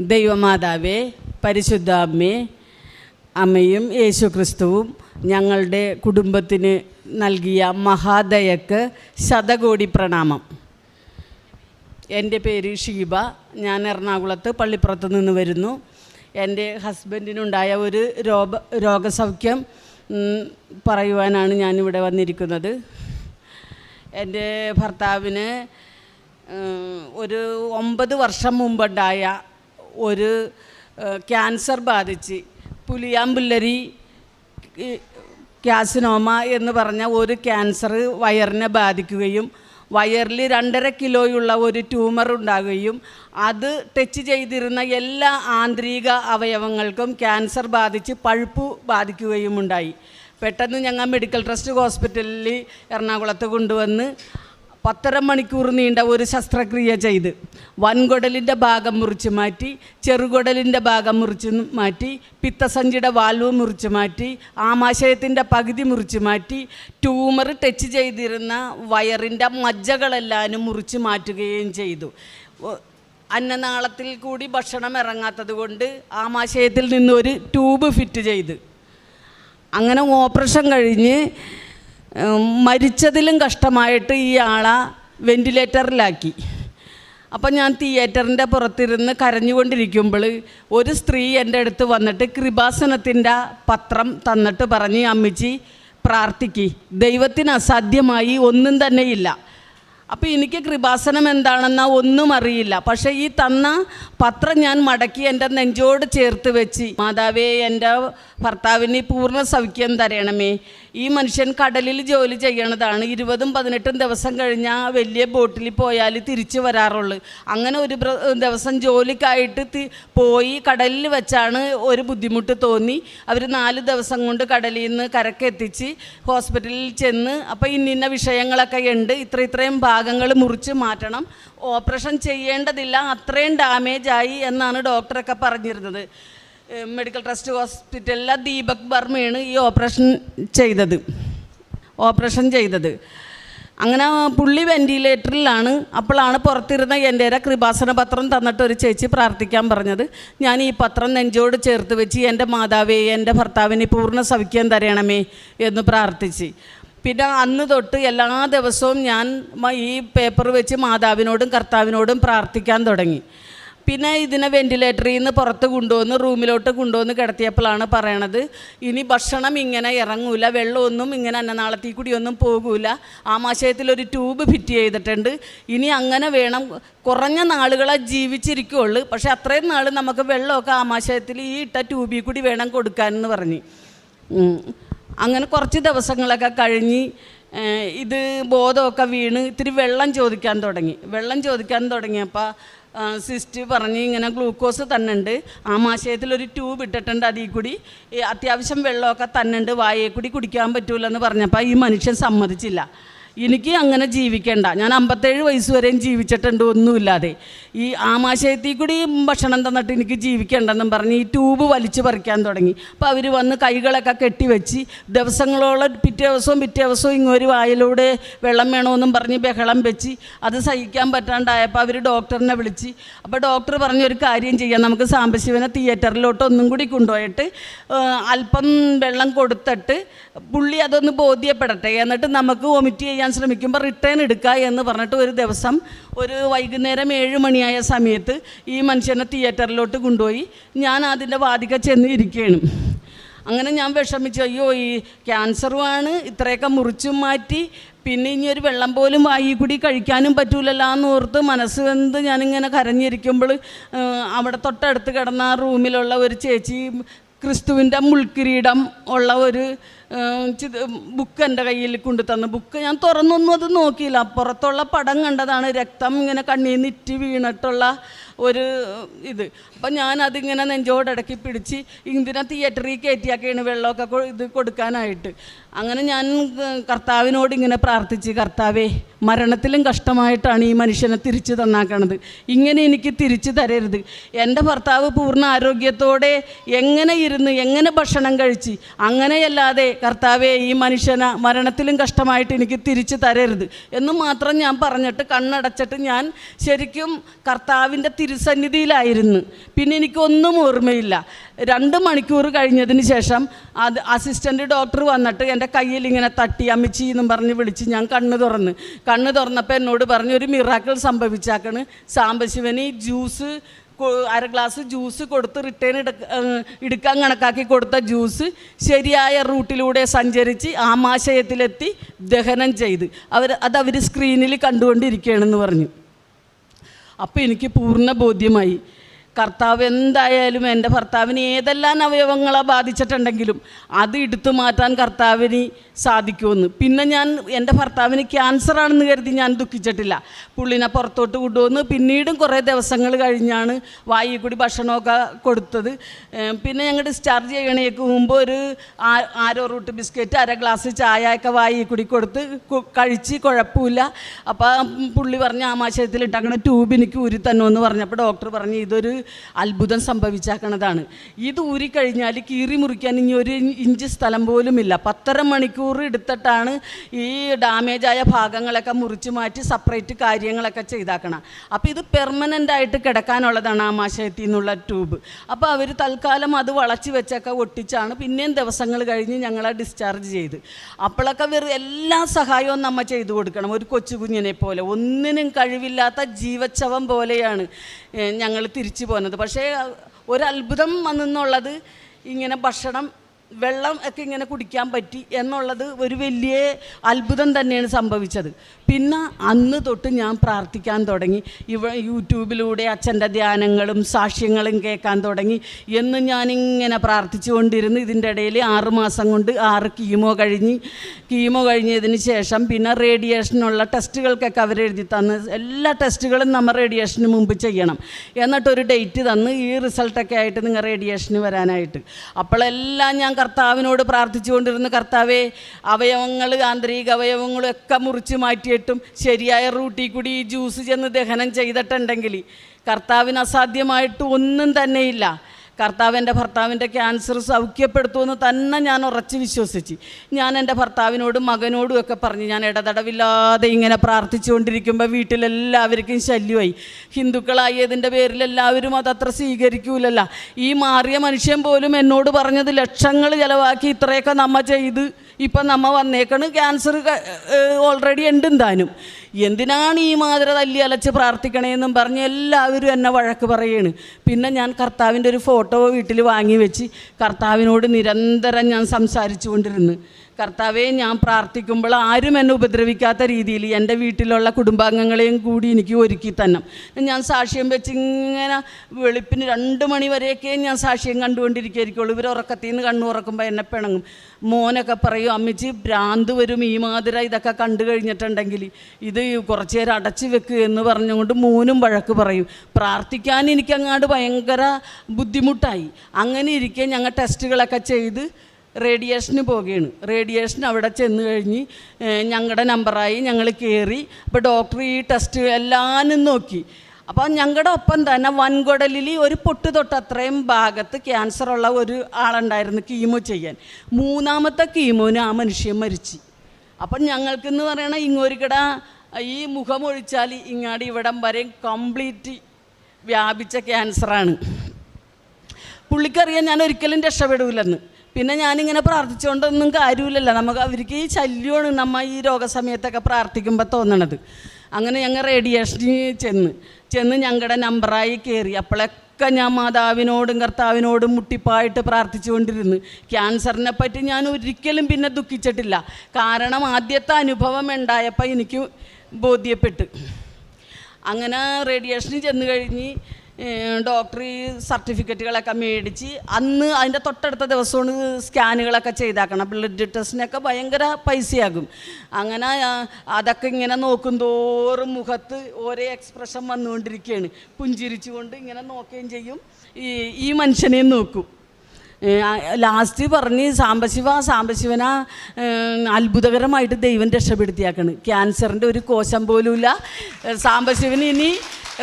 ദൈവമാതാവേ പരിശുദ്ധാമ്മേ അമ്മയും യേശു ക്രിസ്തുവും ഞങ്ങളുടെ കുടുംബത്തിന് നൽകിയ മഹാദയക്ക് ശതകോടി പ്രണാമം. എന്റെ പേര് ഷീബ. ഞാൻ എറണാകുളത്ത് പള്ളിപ്പുറത്ത് നിന്ന് വരുന്നു. എന്റെ ഹസ്ബൻഡിനുണ്ടായ ഒരു രോഗ രോഗസൗഖ്യം പറയുവാനാണ് ഞാനിവിടെ വന്നിരിക്കുന്നത്. എന്റെ ഭർത്താവിന് ഒരു ഒമ്പത് വർഷം മുമ്പുണ്ടായ ഒരു ക്യാൻസർ ബാധിച്ച് പുലിയാമ്പുല്ലരി ക്യാസിനോമ എന്ന് പറഞ്ഞ ഒരു ക്യാൻസർ വയറിനെ ബാധിക്കുകയും വയറിൽ രണ്ടര കിലോയുള്ള ഒരു ട്യൂമർ ഉണ്ടാകുകയും അത് ടച്ച് ചെയ്തിരുന്ന എല്ലാ ആന്തരിക അവയവങ്ങൾക്കും ക്യാൻസർ ബാധിച്ച് പഴുപ്പ് ബാധിക്കുകയും ഉണ്ടായി പെട്ടെന്ന് ഞങ്ങൾ മെഡിക്കൽ ട്രസ്റ്റ് ഹോസ്പിറ്റലിൽ എറണാകുളത്ത് കൊണ്ടുവന്ന് പത്തര മണിക്കൂർ നീണ്ട ഒരു ശസ്ത്രക്രിയ ചെയ്ത് വൻകുടലിന്റെ ഭാഗം മുറിച്ച് മാറ്റി ചെറുകുടലിന്റെ ഭാഗം മുറിച്ച് മാറ്റി പിത്തസഞ്ചിയുടെ വാൽവ് മുറിച്ച് മാറ്റി ആമാശയത്തിന്റെ പകുതി മുറിച്ച് മാറ്റി ട്യൂമർ ടച്ച് ചെയ്തിരുന്ന വയറിന്റെ മജ്ജകളെല്ലാം മുറിച്ച് മാറ്റുകയും ചെയ്തു. അന്നനാളത്തിൽ കൂടി ഭക്ഷണം ഇറങ്ങാത്തത് കൊണ്ട് ആമാശയത്തിൽ നിന്നൊരു ട്യൂബ് ഫിറ്റ് ചെയ്ത്. അങ്ങനെ ഓപ്പറേഷൻ കഴിഞ്ഞ് മരിച്ചതിലും കഷ്ടമായിട്ട് ഈ ആളെ വെന്റിലേറ്ററിലാക്കി അപ്പം ഞാൻ തിയേറ്ററിന്റെ പുറത്തിരുന്ന് കരഞ്ഞുകൊണ്ടിരിക്കുമ്പോൾ ഒരു സ്ത്രീ എന്റെ അടുത്ത് വന്നിട്ട് കൃപാസനത്തിന്റെ പത്രം തന്നിട്ട് പറഞ്ഞ് അമ്മിച്ചി പ്രാർത്ഥിക്ക്. ദൈവത്തിന് അസാധ്യമായി ഒന്നും തന്നെയില്ല അപ്പോൾ എനിക്ക് കൃപാസനം എന്താണെന്ന ഒന്നും അറിയില്ല. പക്ഷേ ഈ തന്ന പത്രം ഞാൻ മടക്കി എന്റെ നെഞ്ചോട് ചേർത്ത് വെച്ച് മാതാവേ എന്റെ ഭർത്താവിന് പൂർണ സൗഖ്യം തരണമേ. ഈ മനുഷ്യൻ കടലിൽ ജോലി ചെയ്യണതാണ്. ഇരുപതും പതിനെട്ടും ദിവസം കഴിഞ്ഞാൽ വലിയ ബോട്ടിൽ പോയാൽ തിരിച്ചു വരാറുള്ളൂ. അങ്ങനെ ഒരു ദിവസം ജോലിക്കായിട്ട് പോയി കടലിൽ വെച്ചാണ് ഒരു ബുദ്ധിമുട്ട് തോന്നി. അവർ നാല് ദിവസം കൊണ്ട് കടലിൽ നിന്ന് കരക്കെത്തിച്ച് ഹോസ്പിറ്റലിൽ ചെന്ന് അപ്പോൾ ഇന്നിന്ന വിഷയങ്ങളൊക്കെ ഉണ്ട്. ഇത്ര ഇത്രയും ഭാഗങ്ങൾ മുറിച്ച് മാറ്റണം. ഓപ്പറേഷൻ ചെയ്യേണ്ടതില്ല അത്രയും ഡാമേജ് ആയി എന്നാണ് ഡോക്ടറൊക്കെ പറഞ്ഞിരുന്നത്. മെഡിക്കൽ ട്രസ്റ്റ് ഹോസ്പിറ്റലിലെ ദീപക് ബർമയാണ് ഈ ഓപ്പറേഷൻ ചെയ്തത്. ഓപ്പറേഷൻ ചെയ്തത്. അങ്ങനെ പുള്ളി വെന്റിലേറ്ററിലാണ് അപ്പോഴാണ് പുറത്തിരുന്ന എന്റെ കൃപാസന പത്രം തന്നിട്ട് ഒരു ചേച്ചി പ്രാർത്ഥിക്കാൻ പറഞ്ഞത്. ഞാൻ ഈ പത്രം നെഞ്ചോട് ചേർത്ത് വെച്ച് എന്റെ മാതാവേ എന്റെ ഭർത്താവിനെ പൂർണ സൗഖ്യം തരണമേ എന്ന് പ്രാർത്ഥിച്ച്. പിന്നെ അന്ന് തൊട്ട് എല്ലാ ദിവസവും ഞാൻ ഈ പേപ്പർ വെച്ച് മാതാവിനോടും കർത്താവിനോടും പ്രാർത്ഥിക്കാൻ തുടങ്ങി. പിന്നെ ഇതിനെ വെന്റിലേറ്ററിൽ നിന്ന് പുറത്ത് കൊണ്ടുവന്ന് റൂമിലോട്ട് കൊണ്ടുവന്ന് കിടത്തിയപ്പോഴാണ് പറയണത് ഇനി ഭക്ഷണം ഇങ്ങനെ ഇറങ്ങൂല വെള്ളമൊന്നും ഇങ്ങനെ അന്നനാളത്തിൽ കൂടിയൊന്നും പോകൂല. ആമാശയത്തിൽ ഒരു ട്യൂബ് ഫിറ്റ് ചെയ്തിട്ടുണ്ട്. ഇനി അങ്ങനെ വേണം കുറഞ്ഞ നാളുകളെ ജീവിച്ചിരിക്കുകയുള്ളു പക്ഷേ അത്രയും നാൾ നമുക്ക് വെള്ളമൊക്കെ ആമാശയത്തിൽ ഈ ഇട്ട ട്യൂബിൽ കൂടി വേണം കൊടുക്കാനെന്ന് പറഞ്ഞു. പറഞ്ഞ് അങ്ങനെ കുറച്ച് ദിവസങ്ങളൊക്കെ കഴിഞ്ഞ് ഇത് ബോധമൊക്കെ വീണ് ഇത്തിരി വെള്ളം ചോദിക്കാൻ തുടങ്ങി. വെള്ളം ചോദിക്കാൻ തുടങ്ങിയപ്പോൾ സിസ്റ്റ് പറഞ്ഞ് ഇങ്ങനെ ഗ്ലൂക്കോസ് തന്നുണ്ട്. ആമാശയത്തിൽ ഒരു ട്യൂബ് ഇട്ടിട്ടുണ്ട് അതിൽ കൂടി. അത്യാവശ്യം വെള്ളമൊക്കെ തന്നുണ്ട്. വായയിൽ കൂടി കുടിക്കാൻ പറ്റൂലെന്ന് പറഞ്ഞപ്പോൾ ഈ മനുഷ്യൻ സമ്മതിച്ചില്ല. എനിക്ക് അങ്ങനെ ജീവിക്കേണ്ട. ഞാൻ അമ്പത്തേഴ് വയസ്സ് വരെയും ജീവിച്ചിട്ടുണ്ട് ഒന്നുമില്ലാതെ. ഈ ആമാശയത്തിൽ കൂടി ഭക്ഷണം തന്നിട്ട് എനിക്ക് ജീവിക്കേണ്ടെന്നും പറഞ്ഞ് ഈ ട്യൂബ് വലിച്ചു പറിക്കാൻ തുടങ്ങി. അപ്പോൾ അവർ വന്ന് കൈകളൊക്കെ കെട്ടിവെച്ച് ദിവസങ്ങളോളം പിറ്റേ ദിവസവും പിറ്റേ ദിവസവും ഇങ്ങൊരു വായിലൂടെ വെള്ളം വേണമെന്നും പറഞ്ഞ് ബഹളം വെച്ച് അത് സഹിക്കാൻ പറ്റാണ്ടായപ്പോൾ അവർ ഡോക്ടറിനെ വിളിച്ച് അപ്പോൾ ഡോക്ടർ പറഞ്ഞൊരു കാര്യം ചെയ്യാം. നമുക്ക് സാമ്പശിവനെ തിയേറ്ററിലോട്ട് ഒന്നും കൂടി കൊണ്ടുപോയിട്ട് അല്പം വെള്ളം കൊടുത്തിട്ട് പുള്ളി അതൊന്ന് ബോധ്യപ്പെടട്ടെ. എന്നിട്ട് നമുക്ക് വൊമിറ്റ് ചെയ്യാൻ ശ്രമിക്കുമ്പോൾ റിട്ടേൺ എടുക്കുക എന്ന് പറഞ്ഞിട്ട് ഒരു ദിവസം ഒരു വൈകുന്നേരം ഏഴ് മണിയായ സമയത്ത് ഈ മനുഷ്യനെ തിയേറ്ററിലോട്ട് കൊണ്ടുപോയി ഞാൻ അതിന്റെ വാതിക ചെന്ന് ഇരിക്കുകയാണ്. അങ്ങനെ ഞാൻ വിഷമിച്ചു അയ്യോ ഈ ക്യാൻസറുമാണ് ഇത്രയൊക്കെ മുറിച്ചും മാറ്റി പിന്നെ ഇനി ഒരു വെള്ളം പോലും വായി കൂടി കഴിക്കാനും പറ്റൂലല്ലോ എന്ന് ഓർത്ത് മനസ്സ് വെന്ത് ഞാനിങ്ങനെ കരഞ്ഞിരിക്കുമ്പോൾ അവിടെ തൊട്ടടുത്ത് കിടന്ന റൂമിലുള്ള ഒരു ചേച്ചി ക്രിസ്തുവിന്റെ മുൾക്കിരീടം ഉള്ള ഒരു ബുക്ക് എന്റെ കയ്യിൽ കൊണ്ടു തന്ന ബുക്ക്. ഞാൻ തുറന്നൊന്നും അത് നോക്കിയില്ല. അപ്പുറത്തുള്ള പടം കണ്ടതാണ് രക്തം ഇങ്ങനെ കണ്ണീർ വീണിട്ടുള്ള ഒരു ഇത്. അപ്പം ഞാൻ അതിങ്ങനെ നെഞ്ചോടടക്കി പിടിച്ച് ഇതിനെ തിയേറ്ററിൽ കയറ്റിയാക്കിയാണ് വെള്ളമൊക്കെ ഇത് കൊടുക്കാനായിട്ട്. അങ്ങനെ ഞാൻ കർത്താവിനോട് ഇങ്ങനെ പ്രാർത്ഥിച്ച് കർത്താവേ മരണത്തിലും കഷ്ടമായിട്ടാണ് ഈ മനുഷ്യനെ തിരിച്ചു തന്നാക്കണത്. ഇങ്ങനെ എനിക്ക് തിരിച്ചു തരരുത്. എന്റെ ഭർത്താവ് പൂർണ ആരോഗ്യത്തോടെ എങ്ങനെ ഇരുന്ന് എങ്ങനെ ഭക്ഷണം കഴിച്ച് അങ്ങനെയല്ലാതെ കർത്താവെ ഈ മനുഷ്യനെ മരണത്തിലും കഷ്ടമായിട്ട് എനിക്ക് തിരിച്ചു തരരുത്. എന്ന് മാത്രം ഞാൻ പറഞ്ഞിട്ട് കണ്ണടച്ചിട്ട് ഞാൻ ശരിക്കും കർത്താവിന്റെ തിരുസന്നിധിയിലായിരുന്നു പിന്നെ എനിക്കൊന്നും ഓർമ്മയില്ല. രണ്ട് മണിക്കൂർ കഴിഞ്ഞതിന് ശേഷം അത് അസിസ്റ്റന്റ് ഡോക്ടർ വന്നിട്ട് എന്റെ കയ്യിൽ ഇങ്ങനെ തട്ടി അമ്മച്ചി എന്നും പറഞ്ഞ് വിളിച്ച് ഞാൻ കണ്ണ് തുറന്ന്. കണ്ണ് തുറന്നപ്പോൾ എന്നോട് പറഞ്ഞു ഒരു മിറാക്കിൾ സംഭവിച്ചാക്കണ്. സാംബശിവന് ജ്യൂസ് അര ഗ്ലാസ് ജ്യൂസ് കൊടുത്ത് റിട്ടേൺ എടുക്കാൻ കണക്കാക്കി കൊടുത്ത ജ്യൂസ് ശരിയായ റൂട്ടിലൂടെ സഞ്ചരിച്ച് ആമാശയത്തിലെത്തി ദഹനം ചെയ്ത്. അവർ അതവർ സ്ക്രീനിൽ കണ്ടുകൊണ്ടിരിക്കുകയാണെന്ന് പറഞ്ഞു. അപ്പോൾ എനിക്ക് പൂർണ ബോധ്യമായി കർത്താവ് എന്തായാലും എന്റെ ഭർത്താവിന് ഏതെല്ലാം അവയവങ്ങളെ ബാധിച്ചിട്ടുണ്ടെങ്കിലും അത് എടുത്തു മാറ്റാൻ കർത്താവിന് സാധിക്കുമെന്ന്. പിന്നെ ഞാൻ എന്റെ ഭർത്താവിന് ക്യാൻസർ ആണെന്ന് കരുതി ഞാൻ ദുഃഖിച്ചിട്ടില്ല. പുള്ളിനെ പുറത്തോട്ട് കൊണ്ടുവന്ന് പിന്നീടും കുറേ ദിവസങ്ങൾ കഴിഞ്ഞാണ് വായി കൂടി ഭക്ഷണമൊക്കെ കൊടുത്തത്. പിന്നെ ഞങ്ങൾ ഡിസ്ചാർജ് ചെയ്യണേക്ക് മുമ്പ് ഒരു ആരോ റൂട്ട് ബിസ്ക്കറ്റ് അര ഗ്ലാസ് ചായ ഒക്കെ വായി കൂടി കൊടുത്ത് കഴിച്ച് കുഴപ്പമില്ല. അപ്പോൾ പുള്ളി പറഞ്ഞ ആമാശയത്തിലിട്ട് അങ്ങനെ ട്യൂബ് എനിക്ക് ഊരി തന്നുമെന്ന് പറഞ്ഞപ്പോൾ ഡോക്ടർ പറഞ്ഞു ഇതൊരു അത്ഭുതം സംഭവിച്ചാക്കണതാണ്. ഇത് ഊരിക്കഴിഞ്ഞാൽ കീറി മുറിക്കാൻ ഇനി ഒരു ഇഞ്ച് സ്ഥലം പോലുമില്ല. പത്തര മണിക്കൂർ എടുത്തിട്ടാണ് ഈ ഡാമേജായ ഭാഗങ്ങളൊക്കെ മുറിച്ച് മാറ്റി സെപ്പറേറ്റ് കാര്യങ്ങളൊക്കെ ചെയ്താക്കണം. അപ്പോൾ ഇത് പെർമനന്റ് ആയിട്ട് കിടക്കാനുള്ളതാണ് ആമാശയത്തിൽ നിന്നുള്ള ട്യൂബ്. അപ്പോൾ അവർ തൽക്കാലം അത് വളച്ച് വെച്ചൊക്കെ ഒട്ടിച്ചാണ് പിന്നെയും ദിവസങ്ങൾ കഴിഞ്ഞ് ഞങ്ങളെ ഡിസ്ചാർജ് ചെയ്ത്. അപ്പോഴൊക്കെ വെറും എല്ലാ സഹായവും നമ്മൾ ചെയ്തു കൊടുക്കണം. ഒരു കൊച്ചു കുഞ്ഞിനെ പോലെ. ഒന്നിനും കഴിവില്ലാത്ത ജീവച്ചവം പോലെയാണ്. ഞങ്ങൾ തിരിച്ചു പോകുന്നത് പക്ഷേ ഒരത്ഭുതം വന്നെന്നുള്ളത് ഇങ്ങനെ ഭക്ഷണം വെള്ളം ഒക്കെ ഇങ്ങനെ കുടിക്കാൻ പറ്റി എന്നുള്ളത് ഒരു വലിയ അത്ഭുതം തന്നെയാണ് സംഭവിച്ചത്. പിന്നെ അന്ന് തൊട്ട് ഞാൻ പ്രാർത്ഥിക്കാൻ തുടങ്ങി. ഇവ യൂട്യൂബിലൂടെ അച്ഛന്റെ ധ്യാനങ്ങളും സാക്ഷ്യങ്ങളും കേൾക്കാൻ തുടങ്ങി. എന്ന് ഞാനിങ്ങനെ പ്രാർത്ഥിച്ചുകൊണ്ടിരുന്നു ഇതിന്റെ ഇടയിൽ ആറ് മാസം കൊണ്ട് ആറ് കീമോ കഴിഞ്ഞ് കീമോ കഴിഞ്ഞതിന് ശേഷം പിന്നെ റേഡിയേഷനുള്ള ടെസ്റ്റുകൾക്കൊക്കെ അവരെഴുതി തന്ന്. എല്ലാ ടെസ്റ്റുകളും നമ്മൾ റേഡിയേഷന് മുമ്പ് ചെയ്യണം. എന്നിട്ടൊരു ഡേറ്റ് തന്ന് ഈ റിസൾട്ടൊക്കെ ആയിട്ട് നിങ്ങൾ റേഡിയേഷന് വരാനായിട്ട്. അപ്പോഴെല്ലാം ഞാൻ കർത്താവിനോട് പ്രാർത്ഥിച്ചുകൊണ്ടിരുന്ന കർത്താവെ അവയവങ്ങൾ ആന്തരിക അവയവങ്ങളും ഒക്കെ മുറിച്ച് മാറ്റിയിട്ടും ശരിയായ റൂട്ടിൽ കൂടി ജ്യൂസ് ചെന്ന് ദഹനം ചെയ്തിട്ടുണ്ടെങ്കിൽ കർത്താവിന് അസാധ്യമായിട്ട് ഒന്നും തന്നെയില്ല. കർത്താവ് എന്റെ ഭർത്താവിന്റെ ക്യാൻസർ സൗഖ്യപ്പെടുത്തുമെന്ന് തന്നെ ഞാൻ ഉറച്ച് വിശ്വസിച്ച്. ഞാൻ എന്റെ ഭർത്താവിനോടും മകനോടും ഒക്കെ പറഞ്ഞ് ഞാൻ ഇടതടവില്ലാതെ ഇങ്ങനെ പ്രാർത്ഥിച്ചുകൊണ്ടിരിക്കുമ്പോൾ വീട്ടിലെല്ലാവർക്കും ശല്യമായി. ഹിന്ദുക്കളായതിന്റെ പേരിൽ എല്ലാവരും അതത്ര സ്വീകരിക്കൂലല്ല. ഈ മാറിയ മനുഷ്യൻ പോലും എന്നോട് പറഞ്ഞത് ലക്ഷങ്ങൾ ചിലവാക്കി ഇത്രയൊക്കെ നമ്മ ചെയ്ത് ഇപ്പം നമ്മ വന്നേക്കണ്. ക്യാൻസർ ഓൾറെഡി ഉണ്ട് താനും എന്തിനാണ് ഈ മാതിര തല്ലി അലച്ച് പ്രാർത്ഥിക്കണേന്നും പറഞ്ഞ് എല്ലാവരും എന്നെ വഴക്ക് പറയാണ്. പിന്നെ ഞാൻ കർത്താവിന്റെ ഒരു ഫോട്ടോ വീട്ടിൽ വാങ്ങി വെച്ച് കർത്താവിനോട് നിരന്തരം ഞാൻ സംസാരിച്ചു കൊണ്ടിരുന്നു കർത്താവെ ഞാൻ പ്രാർത്ഥിക്കുമ്പോൾ ആരും എന്നെ ഉപദ്രവിക്കാത്ത രീതിയിൽ എന്റെ വീട്ടിലുള്ള കുടുംബാംഗങ്ങളെയും കൂടി എനിക്ക് ഒരുക്കി തന്നെ ഞാൻ സാക്ഷ്യം വെച്ച് ഇങ്ങനെ വെളുപ്പിന് രണ്ട് മണി വരെയൊക്കെ ഞാൻ സാക്ഷ്യം കണ്ടുകൊണ്ടിരിക്കുകയായിരിക്കുള്ളൂ. ഇവർ ഉറക്കത്തിൽ നിന്ന് കണ്ണു ഉറക്കുമ്പോൾ എന്നെ പിണങ്ങും. മോനൊക്കെ പറയും അമ്മച്ചി ഭ്രാന്ത് വരും ഈ മാതിര ഇതൊക്കെ കണ്ടു കഴിഞ്ഞിട്ടുണ്ടെങ്കിൽ ഇത് കുറച്ച് നേരം അടച്ചു വെക്കുക എന്ന് പറഞ്ഞുകൊണ്ട് മോനും വഴക്ക് പറയും. പ്രാർത്ഥിക്കാൻ എനിക്കങ്ങാണ്ട് ഭയങ്കര ബുദ്ധിമുട്ടായി. അങ്ങനെ ഇരിക്കെ ഞങ്ങൾ ടെസ്റ്റുകളൊക്കെ ചെയ്ത് റേഡിയേഷന് പോവുകയാണ്. റേഡിയേഷൻ അവിടെ ചെന്ന് കഴിഞ്ഞ് ഞങ്ങളുടെ നമ്പറായി ഞങ്ങൾ കയറി അപ്പോൾ ഡോക്ടർ ഈ ടെസ്റ്റ് എല്ലാനും നോക്കി. അപ്പോൾ ഞങ്ങളുടെ ഒപ്പം തന്നെ വൻകുടലിൽ ഒരു പൊട്ട് തൊട്ട് അത്രയും ഭാഗത്ത് ക്യാൻസറുള്ള ഒരു ആളുണ്ടായിരുന്നു കീമോ ചെയ്യാൻ. മൂന്നാമത്തെ കീമോന് ആ മനുഷ്യൻ മരിച്ചു. അപ്പം ഞങ്ങൾക്കെന്ന് പറയണ ഇങ്ങോരിക്കട ഈ മുഖമൊഴിച്ചാൽ ഇങ്ങാടി ഇവിടം വരെ കംപ്ലീറ്റ് വ്യാപിച്ച ക്യാൻസറാണ് പുള്ളിക്കറിയാൻ ഞാൻ ഒരിക്കലും രക്ഷപ്പെടൂലെന്ന്. പിന്നെ ഞാനിങ്ങനെ പ്രാർത്ഥിച്ചുകൊണ്ടൊന്നും കാര്യമില്ലല്ലോ. നമുക്ക് അവർക്ക് ഈ ശല്യമാണ് നമ്മ ഈ രോഗസമയത്തൊക്കെ പ്രാർത്ഥിക്കുമ്പോൾ തോന്നണത്. അങ്ങനെ ഞങ്ങൾ റേഡിയേഷനിൽ ചെന്ന് ചെന്ന് ഞങ്ങളുടെ നമ്പറായി കയറി അപ്പോഴൊക്കെ ഞാൻ മാതാവിനോടും കർത്താവിനോടും മുട്ടിപ്പായിട്ട് പ്രാർത്ഥിച്ചുകൊണ്ടിരുന്നു. ക്യാൻസറിനെ പറ്റി ഞാൻ ഒരിക്കലും പിന്നെ ദുഃഖിച്ചിട്ടില്ല. കാരണം ആദ്യത്തെ അനുഭവം ഉണ്ടായപ്പോൾ എനിക്ക് ബോധ്യപ്പെട്ട്. അങ്ങനെ റേഡിയേഷനിൽ ചെന്ന് കഴിഞ്ഞ് ഡോക്ടർ ഈ സർട്ടിഫിക്കറ്റുകളൊക്കെ മേടിച്ച് അന്ന് അതിന്റെ തൊട്ടടുത്ത ദിവസമാണ് സ്കാനുകളൊക്കെ ചെയ്താക്കണം. ബ്ലഡ് ടെസ്റ്റിനൊക്കെ ഭയങ്കര പൈസയാകും. അങ്ങനെ അതൊക്കെ ഇങ്ങനെ നോക്കും തോറും മുഖത്ത് ഓരോ എക്സ്പ്രഷൻ വന്നുകൊണ്ടിരിക്കുകയാണ്. പുഞ്ചിരിച്ചുകൊണ്ട് ഇങ്ങനെ നോക്കുകയും ചെയ്യും. ഈ ഈ മനുഷ്യനെയും നോക്കും. ലാസ്റ്റ് പറഞ്ഞ് സാംബശിവ സാംബശിവന അത്ഭുതകരമായിട്ട് ദൈവം രക്ഷപ്പെടുത്തിയാക്കണ്. ക്യാൻസറിന്റെ ഒരു കോശം പോലുമില്ല. സാംബശിവന് ഇനി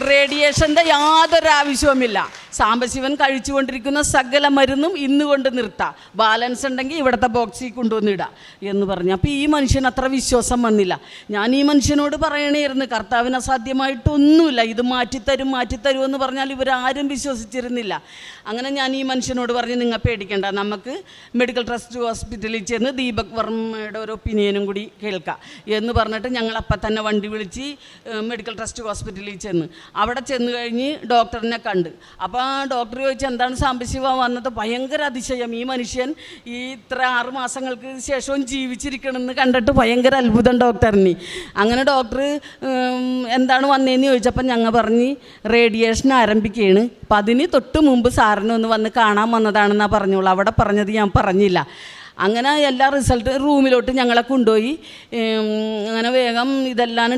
റേഡിയേഷന്റെ യാതൊരു ആവശ്യവുമില്ല സാംബശിവൻ കഴിച്ചുകൊണ്ടിരിക്കുന്ന സകല മരുന്നും ഇന്ന് കൊണ്ട് നിർത്താം. ബാലൻസ് ഉണ്ടെങ്കിൽ ഇവിടുത്തെ ബോക്സിൽ കൊണ്ടുവന്നിടാം എന്ന് പറഞ്ഞു. അപ്പോൾ ഈ മനുഷ്യൻ അത്ര വിശ്വാസം വന്നില്ല. ഞാൻ ഈ മനുഷ്യനോട് പറയണേയിരുന്നു കർത്താവിന് അസാധ്യമായിട്ടൊന്നുമില്ല. ഇത് മാറ്റിത്തരും മാറ്റിത്തരും എന്ന് പറഞ്ഞാൽ ഇവരാരും വിശ്വസിച്ചിരുന്നില്ല. അങ്ങനെ ഞാൻ ഈ മനുഷ്യനോട് പറഞ്ഞ് നിങ്ങൾ പേടിക്കേണ്ട നമുക്ക് മെഡിക്കൽ ട്രസ്റ്റ് ഹോസ്പിറ്റലിൽ ചെന്ന് ദീപക് വർമ്മയുടെ ഒരു ഒപ്പീനിയനും കൂടി കേൾക്കാം. എന്ന് പറഞ്ഞിട്ട് ഞങ്ങൾ അപ്പം തന്നെ വണ്ടി വിളിച്ച് മെഡിക്കൽ ട്രസ്റ്റ് ഹോസ്പിറ്റലിൽ ചെന്ന്. അവിടെ ചെന്ന് കഴിഞ്ഞ് ഡോക്ടറിനെ കണ്ട്. അപ്പോൾ ഡോക്ടർ ചോദിച്ചു എന്താണ് സാമ്പശിവ വന്നത്? ഭയങ്കര അതിശയം. ഈ മനുഷ്യൻ ഈ ഇത്ര ആറ് മാസങ്ങൾക്ക് ശേഷവും ജീവിച്ചിരിക്കണമെന്ന് കണ്ടിട്ട് ഭയങ്കര അത്ഭുതം ഡോക്ടറിന്. അങ്ങനെ ഡോക്ടർ എന്താണ് വന്നതെന്ന് ചോദിച്ചപ്പോൾ ഞങ്ങൾ പറഞ്ഞ് റേഡിയേഷൻ ആരംഭിക്കുകയാണ് അപ്പം അതിന് തൊട്ട് മുമ്പ് സാറിനൊന്ന് വന്ന് കാണാൻ വന്നതാണെന്നാണ് പറഞ്ഞോളൂ. അവിടെ പറഞ്ഞത് ഞാൻ പറഞ്ഞില്ല. അങ്ങനെ എല്ലാ റിസൾട്ട് റൂമിലോട്ട് ഞങ്ങളെ കൊണ്ടുപോയി. അങ്ങനെ വേഗം ഇതെല്ലാം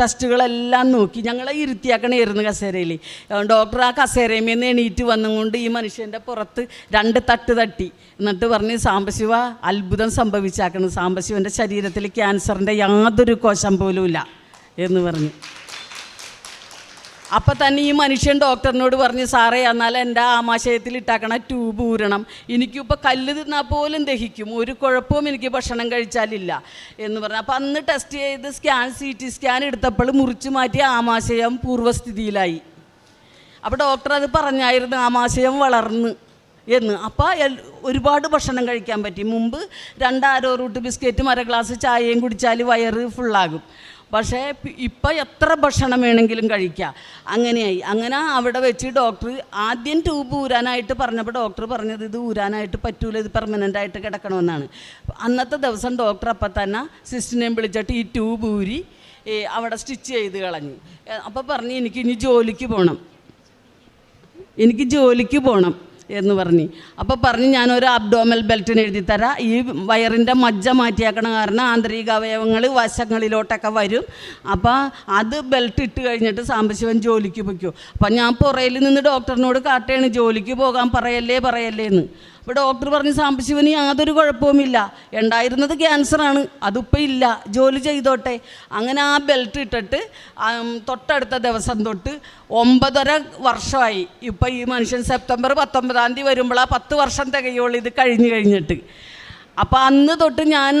ടെസ്റ്റുകളെല്ലാം നോക്കി. ഞങ്ങളെ ഇരുത്തിയാക്കണമായിരുന്നു കസേരയിൽ ഡോക്ടർ ആ കസേരയിൽ നിന്ന് എണീറ്റ് വന്നുകൊണ്ട് ഈ മനുഷ്യന്റെ പുറത്ത് രണ്ട് തട്ട് തട്ടി. എന്നിട്ട് പറഞ്ഞ് സാംബശിവ അത്ഭുതം സംഭവിച്ചാക്കണം. സാംബശിവന്റെ ശരീരത്തിൽ ക്യാൻസറിന്റെ യാതൊരു കോശം പോലും ഇല്ല എന്ന് പറഞ്ഞു. അപ്പം തന്നെ ഈ മനുഷ്യൻ ഡോക്ടറിനോട് പറഞ്ഞ് സാറേ എന്നാൽ എന്റെ ആമാശയത്തിൽ ഇട്ടാക്കണ ട്യൂബ് ഊരണം. എനിക്കിപ്പോൾ കല്ല് തിന്നാൽ പോലും ദഹിക്കും. ഒരു കുഴപ്പവും എനിക്ക് ഭക്ഷണം കഴിച്ചാലില്ല. എന്ന് പറഞ്ഞു. അപ്പം അന്ന് ടെസ്റ്റ് ചെയ്ത് സ്കാൻ സി ടി സ്കാൻ എടുത്തപ്പോൾ മുറിച്ച് മാറ്റി ആമാശയം പൂർവസ്ഥിതിയിലായി അപ്പോൾ ഡോക്ടർ അത് പറഞ്ഞായിരുന്നു ആമാശയം വളർന്ന് എന്ന്. അപ്പോൾ ഒരുപാട് ഭക്ഷണം കഴിക്കാൻ പറ്റി. മുമ്പ് രണ്ടാരോ റൂട്ട് ബിസ്ക്കറ്റും അര ഗ്ലാസ് ചായയും കുടിച്ചാൽ വയറ് ഫുള്ളാകും പക്ഷേ ഇപ്പം എത്ര ഭക്ഷണം വേണമെങ്കിലും കഴിക്കാം. അങ്ങനെയായി. അങ്ങനെ അവിടെ വെച്ച് ഡോക്ടർ ആദ്യം ട്യൂബ് ഊരാനായിട്ട് പറഞ്ഞപ്പോൾ ഡോക്ടർ പറഞ്ഞത് ഇത് ഊരാനായിട്ട് പറ്റൂല ഇത് പെർമനന്റ് ആയിട്ട് കിടക്കണമെന്നാണ്. അന്നത്തെ ദിവസം ഡോക്ടർ അപ്പം തന്നെ സിസ്റ്റിനെയും വിളിച്ചിട്ട് ഈ ട്യൂബ് ഊരി അവിടെ സ്റ്റിച്ച് ചെയ്ത് കളഞ്ഞു. അപ്പോൾ പറഞ്ഞ് എനിക്ക് ഇനി ജോലിക്ക് പോകണം എനിക്ക് ജോലിക്ക് പോകണം എന്ന് പറഞ്ഞു. അപ്പോൾ പറഞ്ഞ് ഞാനൊരു അബ്ഡോമൽ ബെൽറ്റിന് എഴുതി തരാം. ഈ വയറിന്റെ മജ്ജ മാറ്റിയാക്കണ കാരണം ആന്തരിക അവയവങ്ങൾ വശങ്ങളിലോട്ടൊക്കെ വരും. അപ്പോൾ അത് ബെൽറ്റ് ഇട്ട് കഴിഞ്ഞിട്ട് സാമ്പശിവൻ ജോലിക്ക് പൊയ്ക്കോ. അപ്പം ഞാൻ പുറയിൽ നിന്ന് ഡോക്ടറിനോട് കാട്ടുകയാണ് ജോലിക്ക് പോകാൻ പറയല്ലേ പറയല്ലേ എന്ന് അപ്പോൾ ഡോക്ടർ പറഞ്ഞ് സാംബശിവന് യാതൊരു കുഴപ്പവുമില്ല. ഉണ്ടായിരുന്നത് ക്യാൻസറാണ് അതിപ്പോൾ ഇല്ല. ജോലി ചെയ്തോട്ടെ. അങ്ങനെ ആ ബെൽറ്റ് ഇട്ടിട്ട് തൊട്ടടുത്ത ദിവസം തൊട്ട് ഒമ്പതര വർഷമായി. ഇപ്പം ഈ മനുഷ്യൻ സെപ്റ്റംബർ പത്തൊമ്പതാം തീയതി വരുമ്പോൾ ആ പത്ത് വർഷം തികയുള്ളൂ ഇത് കഴിഞ്ഞ് കഴിഞ്ഞിട്ട്. അപ്പോൾ അന്ന് തൊട്ട് ഞാൻ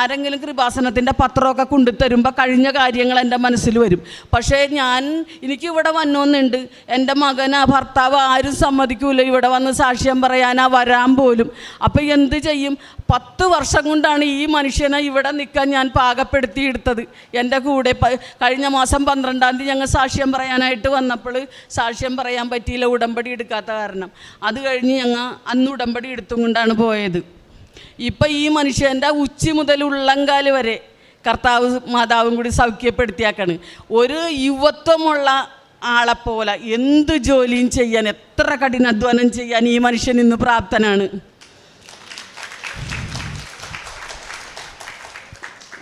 ആരെങ്കിലും കൃപാസനത്തിന്റെ പത്രമൊക്കെ കൊണ്ടുതരുമ്പോൾ കഴിഞ്ഞ കാര്യങ്ങൾ എന്റെ മനസ്സിൽ വരും. പക്ഷേ ഞാൻ എനിക്ക് ഇവിടെ വന്നോന്നുണ്ട്. എന്റെ മകൻ ആ ഭർത്താവ് ആരും സമ്മതിക്കൂല. ഇവിടെ വന്ന് സാക്ഷ്യം പറയാനാ വരാൻ പോലും. അപ്പോൾ എന്ത് ചെയ്യും? പത്ത് വർഷം കൊണ്ടാണ് ഈ മനുഷ്യനെ ഇവിടെ നിൽക്കാൻ ഞാൻ പാകപ്പെടുത്തി പാകപ്പെടുത്തിയെടുത്തത് എന്റെ കൂടെ കഴിഞ്ഞ മാസം പന്ത്രണ്ടാം തീയതി ഞങ്ങൾ സാക്ഷ്യം പറയാനായിട്ട് വന്നപ്പോൾ സാക്ഷ്യം പറയാൻ പറ്റിയില്ല. ഉടമ്പടി എടുക്കാത്ത കാരണം. അത് കഴിഞ്ഞ് ഞങ്ങൾ അന്ന് ഉടമ്പടി എടുത്തും കൊണ്ടാണ് പോയത്. ഇപ്പം ഈ മനുഷ്യന്റെ ഉച്ചി മുതൽ ഉള്ളങ്കാൽ വരെ കർത്താവ് മാതാവും കൂടി സൗഖ്യപ്പെടുത്തിയാക്കാണ്. ഒരു യുവത്വമുള്ള ആളെപ്പോലെ എന്ത് ജോലിയും ചെയ്യാൻ എത്ര കഠിനാധ്വാനം ചെയ്യാൻ ഈ മനുഷ്യൻ ഇന്ന് പ്രാപ്തനാണ്?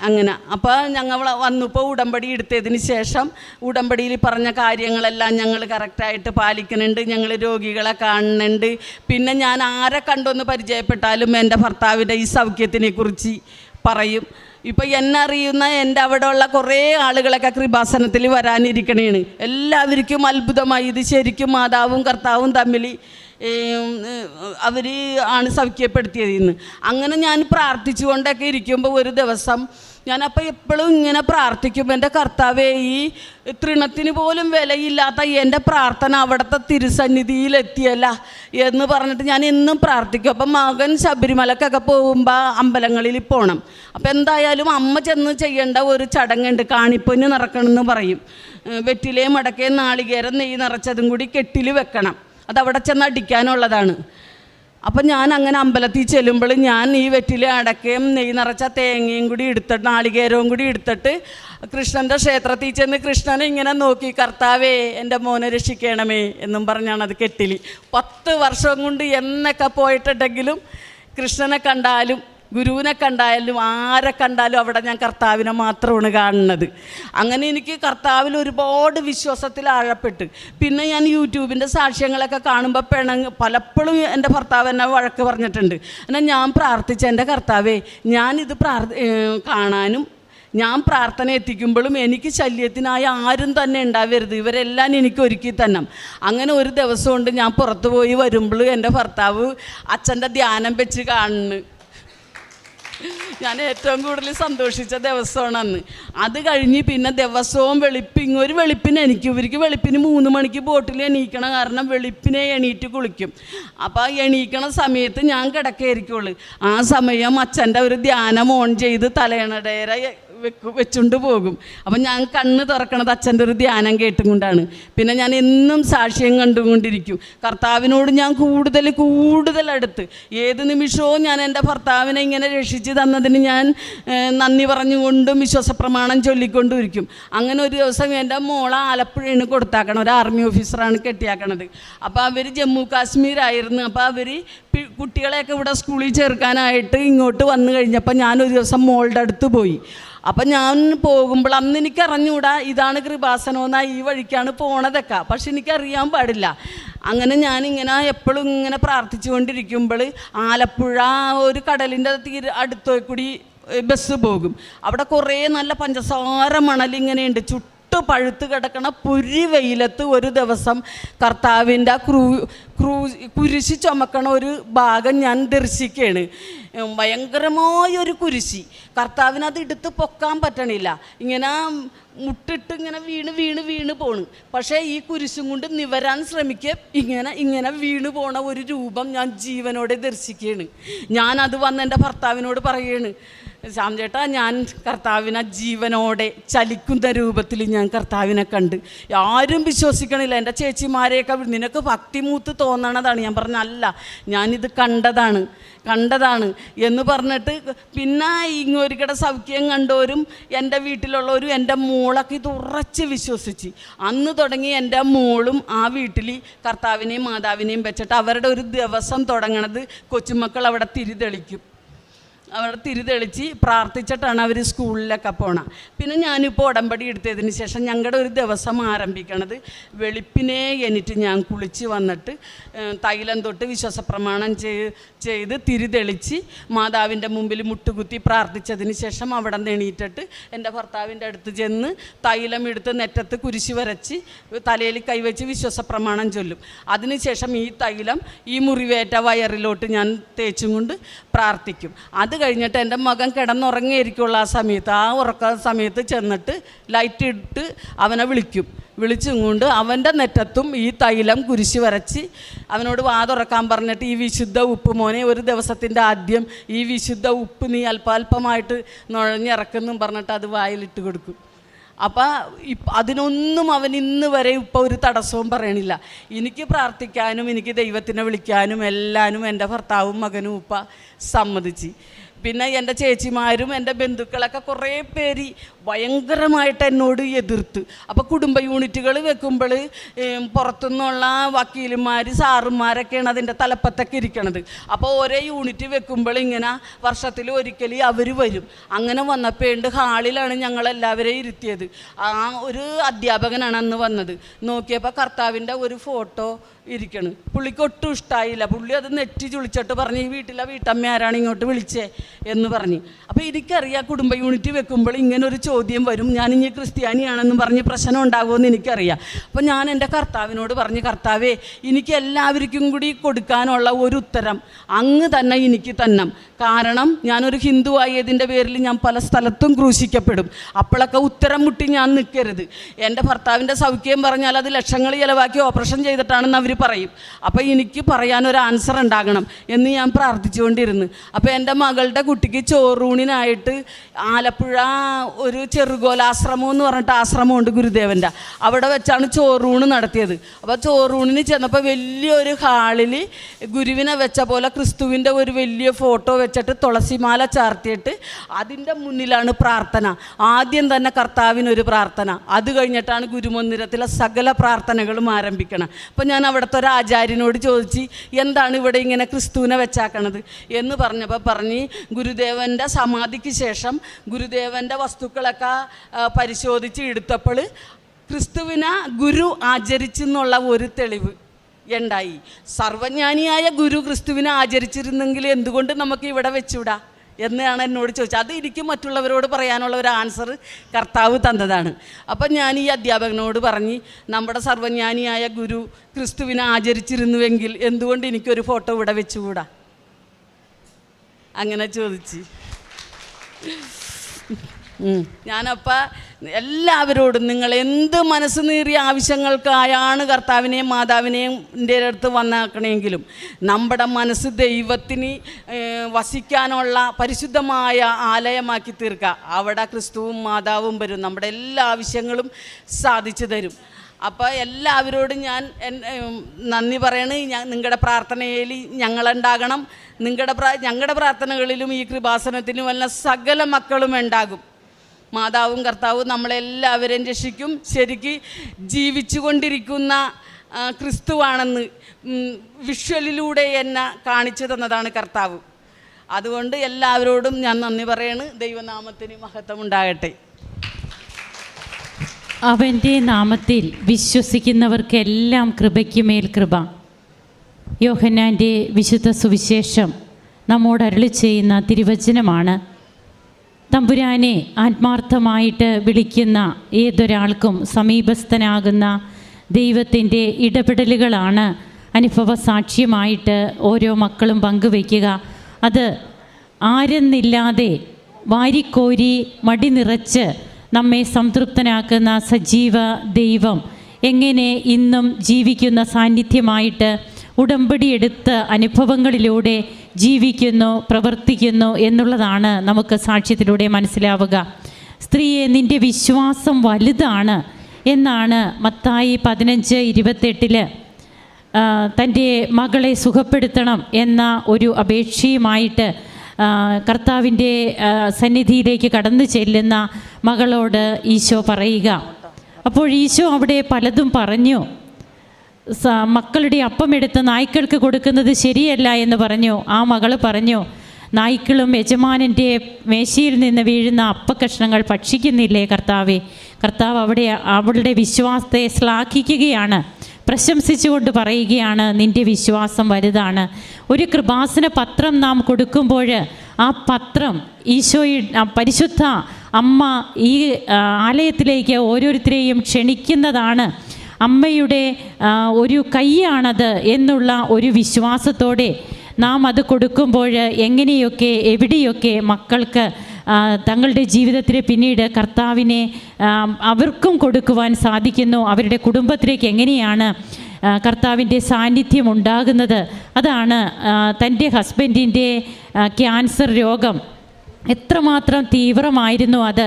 അങ്ങനെ. അപ്പോൾ ഞങ്ങൾ വന്നപ്പോൾ ഉടമ്പടി എടുത്തതിന് ശേഷം ഉടമ്പടിയിൽ പറഞ്ഞ കാര്യങ്ങളെല്ലാം ഞങ്ങൾ കറക്റ്റായിട്ട് പാലിക്കുന്നുണ്ട്. ഞങ്ങൾ രോഗികളെ കാണുന്നുണ്ട്. പിന്നെ ഞാൻ ആരെ കണ്ടൊന്ന് പരിചയപ്പെട്ടാലും എന്റെ ഭർത്താവിന്റെ ഈ സൗഖ്യത്തിനെ കുറിച്ച് പറയും. ഇപ്പം എന്നെ അറിയുന്ന എന്റെ അവിടെ ഉള്ള കുറേ ആളുകളൊക്കെ കൃപാസനത്തിൽ വരാനിരിക്കണേണ്. എല്ലാവർക്കും അത്ഭുതമായി. ഇത് ശരിക്കും മാതാവും കർത്താവും തമ്മിൽ അവർ ആണ് സൗഖ്യപ്പെടുത്തിയതെന്ന് അങ്ങനെ ഞാൻ പ്രാർത്ഥിച്ചുകൊണ്ടൊക്കെ ഇരിക്കുമ്പോൾ ഒരു ദിവസം ഞാനപ്പോൾ എപ്പോഴും ഇങ്ങനെ പ്രാർത്ഥിക്കും. എന്റെ കർത്താവേ ഈ തൃണത്തിന് പോലും വിലയില്ലാത്ത എന്റെ പ്രാർത്ഥന അവിടുത്തെ തിരുസന്നിധിയിലെത്തിയല്ല എന്ന് പറഞ്ഞിട്ട് ഞാൻ എന്നും പ്രാർത്ഥിക്കും. അപ്പം മകൻ ശബരിമലക്കൊക്കെ പോകുമ്പോൾ അമ്പലങ്ങളിൽ പോകണം അപ്പം എന്തായാലും അമ്മ ചെന്ന് ചെയ്യേണ്ട ഒരു ചടങ്ങുണ്ട്. കാണിപ്പൊന്ന് നിറക്കണമെന്ന് പറയും. വെറ്റിലേ മടക്കേ നാളികേരം നെയ്യ് നിറച്ചതും കൂടി കെട്ടിൽ വെക്കണം. അതവിടെ ചെന്ന് അടിക്കാനുള്ളതാണ് അപ്പം ഞാൻ അങ്ങനെ അമ്പലത്തിൽ ചെല്ലുമ്പോൾ ഞാൻ ഈ വെറ്റില അടക്കയും നെയ്യ് നിറച്ച തേങ്ങയും കൂടി എടുത്തിട്ട് നാളികേരവും കൂടി എടുത്തിട്ട് കൃഷ്ണന്റെ ക്ഷേത്രത്തിൽ ചെന്ന് കൃഷ്ണനെ ഇങ്ങനെ നോക്കി കർത്താവേ എന്റെ മോനെ രക്ഷിക്കണമേ എന്നും പറഞ്ഞാണ് അത് കെട്ടിലി. പത്ത് വർഷം കൊണ്ട് എന്നൊക്കെ പോയിട്ടുണ്ടെങ്കിലും കൃഷ്ണനെ കണ്ടാലും ഗുരുവിനെ കണ്ടായാലും ആരെ കണ്ടാലും അവിടെ ഞാൻ കർത്താവിനെ മാത്രമാണ് കാണുന്നത്. അങ്ങനെ എനിക്ക് കർത്താവിൽ ഒരുപാട് വിശ്വാസത്തിൽ ആഴപ്പെട്ട്. പിന്നെ ഞാൻ യൂട്യൂബിന്റെ സാക്ഷ്യങ്ങളൊക്കെ കാണുമ്പോൾ പിണങ്ങ് പലപ്പോഴും എന്റെ ഭർത്താവ് എന്നെ വഴക്ക് പറഞ്ഞിട്ടുണ്ട്. എന്നാൽ ഞാൻ പ്രാർത്ഥിച്ച എന്റെ കർത്താവേ ഞാനിത് പ്രാർത്ഥ കാണാനും ഞാൻ പ്രാർത്ഥന എത്തിക്കുമ്പോഴും എനിക്ക് ശല്യത്തിനായി ആരും തന്നെ ഉണ്ടാവരുത്. ഇവരെല്ലാം എനിക്ക് ഒരുക്കി തന്നെ അങ്ങനെ ഒരു ദിവസം കൊണ്ട് ഞാൻ പുറത്തു പോയി വരുമ്പോൾ എന്റെ ഭർത്താവ് അച്ഛന്റെ ധ്യാനം വെച്ച് കാണുന്നു. ഞാൻ ഏറ്റവും കൂടുതൽ സന്തോഷിച്ച ദിവസമാണ് അന്ന്. അത് കഴിഞ്ഞ് പിന്നെ ദിവസവും വെളുപ്പിങ് ഒരു വെളുപ്പിന് എനിക്ക് ഇവർക്ക് വെളുപ്പിന് മൂന്ന് മണിക്ക് ബോട്ടിൽ എണീക്കണം കാരണം വെളുപ്പിനെ എണീറ്റ് കുളിക്കും. അപ്പോൾ എണീക്കണ സമയത്ത് ഞാൻ കിടക്കായിരിക്കുള്ളൂ. ആ സമയം അച്ഛന്റെ ഒരു ധ്യാനം ഓൺ ചെയ്ത് തലയണടേര വെച്ചുകൊണ്ട് പോകും. അപ്പം ഞാൻ കണ്ണ് തുറക്കണത് അച്ഛന്റെ ഒരു ധ്യാനം കേട്ടും കൊണ്ടാണ് പിന്നെ ഞാൻ എന്നും സാക്ഷ്യം കണ്ടുകൊണ്ടിരിക്കും. കർത്താവിനോട് ഞാൻ കൂടുതൽ കൂടുതൽ അടുത്ത്. ഏത് നിമിഷവും ഞാൻ എന്റെ ഭർത്താവിനെ ഇങ്ങനെ രക്ഷിച്ച് തന്നതിന് ഞാൻ നന്ദി പറഞ്ഞുകൊണ്ടും വിശ്വാസപ്രമാണം ചൊല്ലിക്കൊണ്ടും ഇരിക്കും. അങ്ങനെ ഒരു ദിവസം എന്റെ മോളെ ആലപ്പുഴയാണ് കൊടുത്താക്കണം. ഒരു ആർമി ഓഫീസറാണ് കെട്ടിയാക്കണത്. അപ്പോൾ അവർ ജമ്മു കാശ്മീരായിരുന്നു അപ്പോൾ അവർ കുട്ടികളെയൊക്കെ ഇവിടെ സ്കൂളിൽ ചേർക്കാനായിട്ട് ഇങ്ങോട്ട് വന്നു കഴിഞ്ഞപ്പോൾ ഞാനൊരു ദിവസം മോളുടെ അടുത്ത് പോയി. അപ്പം ഞാൻ പോകുമ്പോൾ അന്ന് എനിക്ക് അറിഞ്ഞൂടാ ഇതാണ് കൃപാസനമെന്നാ ഈ വഴിക്കാണ് പോണതൊക്കെ. പക്ഷെ എനിക്കറിയാൻ പാടില്ല. അങ്ങനെ ഞാനിങ്ങനെ എപ്പോഴും ഇങ്ങനെ പ്രാർത്ഥിച്ചുകൊണ്ടിരിക്കുമ്പോൾ ആലപ്പുഴ ഒരു കടലിന്റെ തീര അടുത്തോ കൂടി ബസ് പോകും. അവിടെ കുറേ നല്ല പഞ്ചസാര മണലിങ്ങനെയുണ്ട് ചുറ്റും പഴുത്ത് കിടക്കണ പുരി വെയിലത്ത് ഒരു ദിവസം കർത്താവിന്റെ ക്രൂ ക്രൂ കുരിശി ചുമക്കണ ഒരു ഭാഗം ഞാൻ ദർശിക്കുകയാണ്. ഭയങ്കരമായൊരു കുരിശി. കർത്താവിന് അത് എടുത്ത് പൊക്കാൻ പറ്റണില്ല. ഇങ്ങനെ മുട്ടിട്ട് ഇങ്ങനെ വീണ് വീണ് വീണ് പോണ്. പക്ഷേ ഈ കുരിശും കൊണ്ട് നിവരാൻ ശ്രമിക്കുക ഇങ്ങനെ ഇങ്ങനെ വീണ് പോണ ഒരു രൂപം ഞാൻ ജീവനോടെ ദർശിക്കുകയാണ്. ഞാനത് വന്ന് എന്റെ ഭർത്താവിനോട് പറയുകയാണ് ശ്യാം ചേട്ടാ ഞാൻ കർത്താവിനെ ജീവനോടെ ചലിക്കുന്ന രൂപത്തിൽ ഞാൻ കർത്താവിനെ കണ്ട്. ആരും വിശ്വസിക്കണില്ല. എന്റെ ചേച്ചിമാരെയൊക്കെ നിനക്ക് ഭക്തിമൂത്ത് തോന്നണതാണ്. ഞാൻ പറഞ്ഞ അല്ല ഞാനിത് കണ്ടതാണ് കണ്ടതാണ്. എന്ന് പറഞ്ഞിട്ട് പിന്നെ ഇങ്ങോരിക്കടെ സൗഖ്യം കണ്ടവരും എന്റെ വീട്ടിലുള്ളവരും എന്റെ മോളൊക്കെ ഇത് ഉറച്ച് വിശ്വസിച്ച്. അന്ന് തുടങ്ങി എന്റെ മോളും ആ വീട്ടിൽ കർത്താവിനെയും മാതാവിനെയും വെച്ചിട്ട് അവരുടെ ഒരു ദിവസം തുടങ്ങണത് കൊച്ചുമക്കൾ അവിടെ തിരിതെളിക്കും. അവിടെ തിരിതെളിച്ച് പ്രാർത്ഥിച്ചിട്ടാണ് അവർ സ്കൂളിലൊക്കെ പോണ. പിന്നെ ഞാനിപ്പോൾ ഉടമ്പടി എടുത്തതിന് ശേഷം ഞങ്ങളുടെ ഒരു ദിവസം ആരംഭിക്കണത് വെളുപ്പിനെ എന്നിട്ട് ഞാൻ കുളിച്ച് വന്നിട്ട് തൈലം തൊട്ട് വിശ്വാസപ്രമാണം ചെയ്ത് ചെയ്ത് തിരിതെളിച്ച് മാതാവിന്റെ മുമ്പിൽ മുട്ടുകുത്തി പ്രാർത്ഥിച്ചതിന് ശേഷം അവിടെ എണീറ്റിട്ട് എന്റെ ഭർത്താവിന്റെ അടുത്ത് ചെന്ന് തൈലം എടുത്ത് നെറ്റത്ത് കുരിശ് വരച്ച് തലയിൽ കൈവച്ച് വിശ്വാസപ്രമാണം ചൊല്ലും. അതിനുശേഷം ഈ തൈലം ഈ മുറിവേറ്റ വയറിലോട്ട് ഞാൻ തേച്ചും കൊണ്ട് പ്രാർത്ഥിക്കും. അത് കഴിഞ്ഞിട്ട് എന്റെ മകൻ കിടന്നുറങ്ങിയിരിക്കുള്ള ആ സമയത്ത്. ആ ഉറക്ക സമയത്ത് ചെന്നിട്ട് ലൈറ്റ് ഇട്ട് അവനെ വിളിക്കും. വിളിച്ചും കൊണ്ട് അവന്റെ നെറ്റത്തും ഈ തൈലം കുരിശ് വരച്ച് അവനോട് വാതുറക്കാൻ പറഞ്ഞിട്ട് ഈ വിശുദ്ധ ഉപ്പ് മോനെ ഒരു ദിവസത്തിന്റെ ആദ്യം ഈ വിശുദ്ധ ഉപ്പ് നീ അല്പാൽപമായിട്ട് നുഴഞ്ഞിറക്കുന്നു പറഞ്ഞിട്ട് അത് വായിലിട്ട് കൊടുക്കും. അപ്പം അതിനൊന്നും അവൻ ഇന്ന് വരെ ഇപ്പോൾ ഒരു തടസ്സവും പറയണില്ല. എനിക്ക് പ്രാർത്ഥിക്കാനും എനിക്ക് ദൈവത്തിനെ വിളിക്കാനും എല്ലാനും എന്റെ ഭർത്താവും മകനും ഉപ്പ സമ്മതിച്ച്. പിന്നെ എന്റെ ചേച്ചിമാരും എന്റെ ബന്ധുക്കളൊക്കെ കുറേ പേര് ഭയങ്കരമായിട്ട് എന്നോട് എതിർത്ത്. അപ്പോൾ കുടുംബ യൂണിറ്റുകൾ വെക്കുമ്പോൾ പുറത്തുനിന്നുള്ള വക്കീലുമാർ സാറുമാരൊക്കെയാണ് അതിന്റെ തലപ്പത്തൊക്കെ ഇരിക്കണത്. അപ്പോൾ ഓരോ യൂണിറ്റ് വെക്കുമ്പോൾ ഇങ്ങനെ വർഷത്തിൽ ഒരിക്കൽ അവർ വരും. അങ്ങനെ വന്നപ്പോൾ വന്നപ്പോണ്ട് ഹാളിലാണ് ഞങ്ങളെല്ലാവരെയും ഇരുത്തിയത്. ആ ഒരു അധ്യാപകനാണ് അന്ന് വന്നത്. നോക്കിയപ്പോൾ കർത്താവിന്റെ ഒരു ഫോട്ടോ ഇരിക്കണ്. പുള്ളിക്ക് ഒട്ടും ഇഷ്ടമായില്ല പുള്ളി അത് നെറ്റി ചുളിച്ചിട്ട് പറഞ്ഞ് ഈ വീട്ടിലെ വീട്ടമ്മയാരാണ് ഇങ്ങോട്ട് വിളിച്ചേ? എന്ന് പറഞ്ഞ്. അപ്പോൾ എനിക്കറിയാം കുടുംബ യൂണിറ്റ് വെക്കുമ്പോൾ ഇങ്ങനെ ഒരു ചോദ്യം വരും. ഞാൻ ഇനി ക്രിസ്ത്യാനിയാണെന്നും പറഞ്ഞ് പ്രശ്നം ഉണ്ടാകുമെന്ന് എനിക്കറിയാം. അപ്പോൾ ഞാൻ എന്റെ കർത്താവിനോട് പറഞ്ഞ് കർത്താവേ എനിക്ക് എല്ലാവർക്കും കൂടി കൊടുക്കാനുള്ള ഒരു ഉത്തരം അങ്ങ് തന്നെ എനിക്ക് തന്നെ കാരണം ഞാനൊരു ഹിന്ദു ആയതിന്റെ പേരിൽ ഞാൻ പല സ്ഥലത്തും ക്രൂശിക്കപ്പെടും. അപ്പോഴൊക്കെ ഉത്തരം മുട്ടി ഞാൻ നിൽക്കരുത്. എന്റെ ഭർത്താവിന്റെ സൗഖ്യം പറഞ്ഞാൽ അത് ലക്ഷങ്ങൾ ചിലവാക്കി ഓപ്പറേഷൻ ചെയ്തിട്ടാണെന്ന് അവർ പറയും. അപ്പോൾ എനിക്ക് പറയാനൊരു ആൻസർ ഉണ്ടാകണം എന്ന് ഞാൻ പ്രാർത്ഥിച്ചുകൊണ്ടിരുന്നു. അപ്പോൾ എന്റെ മകളുടെ കുട്ടിക്ക് ചോറൂണിനായിട്ട് ആലപ്പുഴ ഒരു ചെറുകോലാശ്രമം എന്ന് പറഞ്ഞിട്ട് ആശ്രമമുണ്ട് ഗുരുദേവന്റെ അവിടെ വെച്ചാണ് ചോറൂണ് നടത്തിയത്. അപ്പോൾ ചോറൂണിന് ചെന്നപ്പോൾ വലിയൊരു ഹാളിൽ ഗുരുവിനെ വെച്ച പോലെ ക്രിസ്തുവിന്റെ ഒരു വലിയ ഫോട്ടോ വെച്ചിട്ട് തുളസിമാല ചാർത്തിയിട്ട് അതിന്റെ മുന്നിലാണ് പ്രാർത്ഥന. ആദ്യം തന്നെ കർത്താവിനൊരു പ്രാർത്ഥന. അത് കഴിഞ്ഞിട്ടാണ് ഗുരുമന്ദിരത്തിലെ സകല പ്രാർത്ഥനകളും ആരംഭിക്കണം അപ്പോൾ ഞാൻ അവിടുത്തെ ഒരു ആചാര്യനോട് ചോദിച്ച് എന്താണ് ഇവിടെ ഇങ്ങനെ ക്രിസ്തുവിനെ വെച്ചാക്കണത്? എന്ന് പറഞ്ഞപ്പോൾ പറഞ്ഞ് ഗുരുദേവന്റെ സമാധിക്ക് ശേഷം ഗുരുദേവന്റെ വസ്തുക്കളൊക്കെ ആ, പരിശോധിച്ച് എടുത്തപ്പോൾ ക്രിസ്തുവിനെ ഗുരു ആചരിച്ചെന്നുള്ള ഒരു തെളിവ് ഉണ്ടായി. സർവജ്ഞാനിയായ ഗുരു ക്രിസ്തുവിനെ ആചരിച്ചിരുന്നെങ്കിൽ എന്തുകൊണ്ട് നമുക്ക് ഇവിടെ വെച്ചുവിടാ എന്നാണ് എന്നോട് ചോദിച്ചത്. അത് എനിക്ക് മറ്റുള്ളവരോട് പറയാനുള്ള ഒരു ആൻസർ കർത്താവ് തന്നതാണ്. അപ്പം ഞാൻ ഈ അധ്യാപകനോട് പറഞ്ഞ് നമ്മുടെ സർവജ്ഞാനിയായ ഗുരു ക്രിസ്തുവിനെ ആചരിച്ചിരുന്നുവെങ്കിൽ എന്തുകൊണ്ട് എനിക്കൊരു ഫോട്ടോ ഇവിടെ വെച്ചുകൂടാ? അങ്ങനെ ചോദിച്ച്. ഉം. ഞാനപ്പോൾ എല്ലാവരോടും നിങ്ങൾ എന്ത് മനസ്സ് നീറിയ ആവശ്യങ്ങൾക്കായാണ് കർത്താവിനെയും മാതാവിനെയും എന്റെ അടുത്ത് വന്നാക്കണമെങ്കിലും നമ്മുടെ മനസ്സ് ദൈവത്തിന് വസിക്കാനുള്ള പരിശുദ്ധമായ ആലയമാക്കി തീർക്കുക അവിടെ ക്രിസ്തുവും മാതാവും വരും. നമ്മുടെ എല്ലാ ആവശ്യങ്ങളും സാധിച്ചു തരും. അപ്പോൾ എല്ലാവരോടും ഞാൻ നന്ദി പറയണ്. ഞാൻ നിങ്ങളുടെ പ്രാർത്ഥനയിൽ ഞങ്ങളുണ്ടാകണം. നിങ്ങളുടെ പ്രാ ഞങ്ങളുടെ പ്രാർത്ഥനകളിലും ഈ കൃപാസനത്തിലും എല്ലാം സകല മക്കളും ഉണ്ടാകും. മാതാവും കർത്താവും നമ്മളെല്ലാവരെയും രക്ഷിക്കും. ശരിക്ക് ജീവിച്ചു കൊണ്ടിരിക്കുന്ന ക്രിസ്തുവാണെന്ന് വിഷ്വലിലൂടെ എന്നെ കാണിച്ചു തന്നതാണ് കർത്താവ്. അതുകൊണ്ട് എല്ലാവരോടും ഞാൻ നന്ദി പറയണ്. ദൈവനാമത്തിന് മഹത്വം ഉണ്ടാകട്ടെ അവന്റെ നാമത്തിൽ വിശ്വസിക്കുന്നവർക്കെല്ലാം കൃപയ്ക്ക് മേൽ കൃപ. യോഹന്നാന്റെ വിശുദ്ധ സുവിശേഷം നമ്മോട് അരളി ചെയ്യുന്ന തിരുവചനമാണ് തമ്പുരാനെ ആത്മാർത്ഥമായിട്ട് വിളിക്കുന്ന ഏതൊരാൾക്കും സമീപസ്ഥനാകുന്ന ദൈവത്തിന്റെ ഇടപെടലുകളാണ് അനുഭവ സാക്ഷ്യമായിട്ട് ഓരോ മക്കളും പങ്കുവയ്ക്കുക. അത് ആരെന്നില്ലാതെ വാരിക്കോരി മടി നിറച്ച് നമ്മെ സംതൃപ്തനാക്കുന്ന സജീവ ദൈവം എങ്ങനെ ഇന്നും ജീവിക്കുന്ന സാന്നിധ്യമായിട്ട് ഉടമ്പടിയെടുത്ത് അനുഭവങ്ങളിലൂടെ ജീവിക്കുന്നു പ്രവർത്തിക്കുന്നു എന്നുള്ളതാണ് നമുക്ക് സാക്ഷ്യത്തിലൂടെ മനസ്സിലാവുക. സ്ത്രീയെ നിന്റെ വിശ്വാസം വലുതാണ് എന്നാണ് മത്തായി പതിനഞ്ച് ഇരുപത്തെട്ടിൽ തന്റെ മകളെ സുഖപ്പെടുത്തണം എന്ന ഒരു അപേക്ഷയുമായിട്ട് കർത്താവിന്റെ സന്നിധിയിലേക്ക് കടന്നു ചെല്ലുന്ന മകളോട് ഈശോ പറയുക. അപ്പോൾ ഈശോ അവിടെ പലതും പറഞ്ഞു. മക്കളുടെ അപ്പമെടുത്ത് നായ്ക്കൾക്ക് കൊടുക്കുന്നത് ശരിയല്ല എന്ന് പറഞ്ഞു. ആ മകൾ പറഞ്ഞു നായ്ക്കളും യജമാനന്റെ മേശയിൽ നിന്ന് വീഴുന്ന അപ്പക്കഷ്ണങ്ങൾ ഭക്ഷിക്കുന്നില്ലേ കർത്താവെ? കർത്താവ് അവിടെ അവളുടെ വിശ്വാസത്തെ ശ്ലാഘിക്കുകയാണ്. പ്രശംസിച്ചുകൊണ്ട് പറയുകയാണ് നിന്റെ വിശ്വാസം വലുതാണ്. ഒരു കൃപാസന പത്രം നാം കൊടുക്കുമ്പോൾ ആ പത്രം ഈശോയി പരിശുദ്ധ അമ്മ ഈ ആലയത്തിലേക്ക് ഓരോരുത്തരെയും ക്ഷണിക്കുന്നതാണ്. അമ്മയുടെ ഒരു കൈയാണത് എന്നുള്ള ഒരു വിശ്വാസത്തോടെ നാം അത് കൊടുക്കുമ്പോൾ എങ്ങനെയൊക്കെ എവിടെയൊക്കെ മക്കൾക്ക് തങ്ങളുടെ ജീവിതത്തിൽ പിന്നീട് കർത്താവിനെ അവർക്കും കൊടുക്കുവാൻ സാധിക്കുന്നു അവരുടെ കുടുംബത്തിലേക്ക് എങ്ങനെയാണ് കർത്താവിന്റെ സാന്നിധ്യം ഉണ്ടാകുന്നത് അതാണ് തന്റെ ഹസ്ബൻഡിന്റെ ക്യാൻസർ രോഗം. എത്രമാത്രം തീവ്രമായിരുന്നു അത്.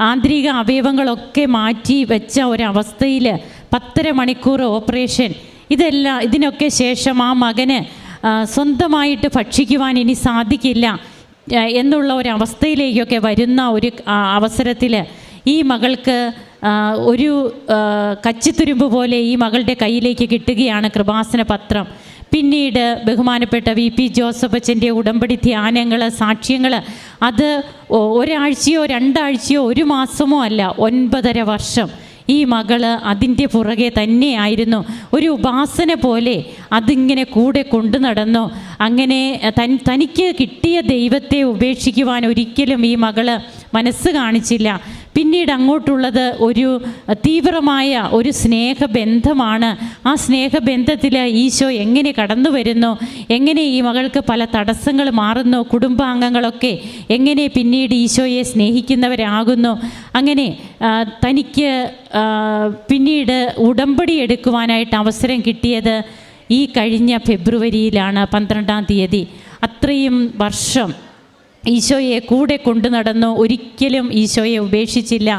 ആന്തരിക അവയവങ്ങളൊക്കെ മാറ്റി വെച്ച ഒരവസ്ഥയിൽ പത്തര മണിക്കൂർ ഓപ്പറേഷൻ. ഇതെല്ലാം ഇതിനൊക്കെ ശേഷം ആ മകന് സ്വന്തമായിട്ട് ഭക്ഷിക്കുവാൻ ഇനി സാധിക്കില്ല എന്നുള്ള ഒരു അവസ്ഥയിലേക്കൊക്കെ വരുന്ന ഒരു അവസരത്തിൽ ഈ മകൾക്ക് ഒരു കച്ചിത്തുരുമ്പ് പോലെ ഈ മകളുടെ കയ്യിലേക്ക് കിട്ടുകയാണ് കൃപാസന പത്രം. പിന്നീട് ബഹുമാനപ്പെട്ട വി പി ജോസഫ് അച്ഛന്റെ ഉടമ്പടി ധ്യാനങ്ങൾ സാക്ഷ്യങ്ങൾ അത് ഒരാഴ്ചയോ രണ്ടാഴ്ചയോ ഒരു മാസമോ അല്ല ഒൻപതര വർഷം. ഈ മകൾ അതിന്റെ പുറകെ തന്നെയായിരുന്നു. ഒരു ഉപാസന പോലെ അതിങ്ങനെ കൂടെ കൊണ്ടു നടന്നു. അങ്ങനെ തൻ തനിക്ക് കിട്ടിയ ദൈവത്തെ ഉപേക്ഷിക്കുവാൻ ഒരിക്കലും ഈ മകൾ മനസ്സ് കാണിച്ചില്ല. പിന്നീട് അങ്ങോട്ടുള്ളത് ഒരു തീവ്രമായ ഒരു സ്നേഹബന്ധമാണ്. ആ സ്നേഹബന്ധത്തിൽ ഈശോ എങ്ങനെ കടന്നു വരുന്നു? എങ്ങനെ ഈ മകൾക്ക് പല തടസ്സങ്ങൾ മാറുന്നു? കുടുംബാംഗങ്ങളൊക്കെ എങ്ങനെ പിന്നീട് ഈശോയെ സ്നേഹിക്കുന്നവരാകുന്നു? അങ്ങനെ തനിക്ക് പിന്നീട് ഉടമ്പടി എടുക്കുവാനായിട്ട് അവസരം കിട്ടിയത് ഈ കഴിഞ്ഞ ഫെബ്രുവരിയിലാണ് പന്ത്രണ്ടാം തീയതി. അത്രയും വർഷം ഈശോയെ കൂടെ കൊണ്ടു നടന്നു. ഒരിക്കലും ഈശോയെ ഉപേക്ഷിച്ചില്ല.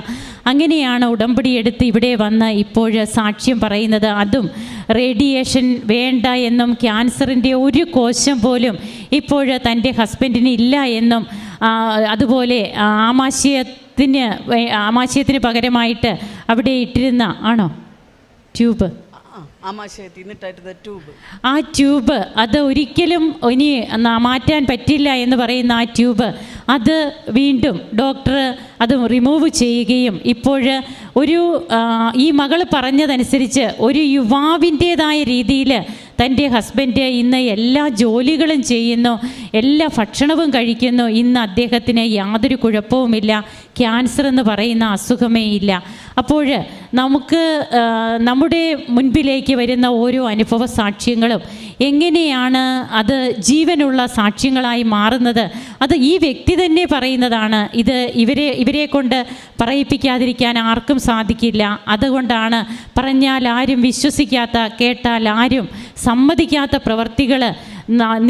അങ്ങനെയാണ് ഉടമ്പടി എടുത്ത് ഇവിടെ വന്ന് ഇപ്പോൾ സാക്ഷ്യം പറയുന്നത്. അതും റേഡിയേഷൻ വേണ്ട എന്നും ക്യാൻസറിന്റെ ഒരു കോശം പോലും ഇപ്പോൾ തന്റെ ഹസ്ബൻഡിന് ഇല്ല എന്നും അതുപോലെ ആമാശയത്തിന് ആമാശയത്തിന് പകരമായിട്ട് അവിടെ ഇട്ടിരുന്ന ആണോ? ട്യൂബ്. ആ ട്യൂബ്. അത് ഒരിക്കലും ഇനി മാറ്റാൻ പറ്റില്ല എന്ന് പറയുന്ന ആ ട്യൂബ് അത് വീണ്ടും ഡോക്ടർ അത് റിമൂവ് ചെയ്യുകയും ഇപ്പോൾ ഒരു ഈ മകൾ പറഞ്ഞതനുസരിച്ച് ഒരു യുവാവിന്റേതായ രീതിയിൽ തന്റെ ഹസ്ബൻഡ് ഇന്ന് എല്ലാ ജോലികളും ചെയ്യുന്നു എല്ലാ ഭക്ഷണവും കഴിക്കുന്നു. ഇന്ന് അദ്ദേഹത്തിന് യാതൊരു കുഴപ്പവുമില്ല. ക്യാൻസർ എന്ന് പറയുന്ന അസുഖമേ ഇല്ല. അപ്പോൾ നമുക്ക് നമ്മുടെ മുൻപിലേക്ക് വരുന്ന ഓരോ അനുഭവ സാക്ഷ്യങ്ങളും എങ്ങനെയാണ് അത് ജീവനുള്ള സാക്ഷ്യങ്ങളായി മാറുന്നത്? അത് ഈ വ്യക്തി തന്നെ പറയുന്നതാണ്. ഇത് ഇവരെ ഇവരെ കൊണ്ട് പറയിപ്പിക്കാതിരിക്കാൻ ആർക്കും സാധിക്കില്ല. അതുകൊണ്ടാണ് പറഞ്ഞാൽ ആരും വിശ്വസിക്കാത്ത കേട്ടാൽ ആരും സമ്മതിക്കാത്ത പ്രവർത്തികൾ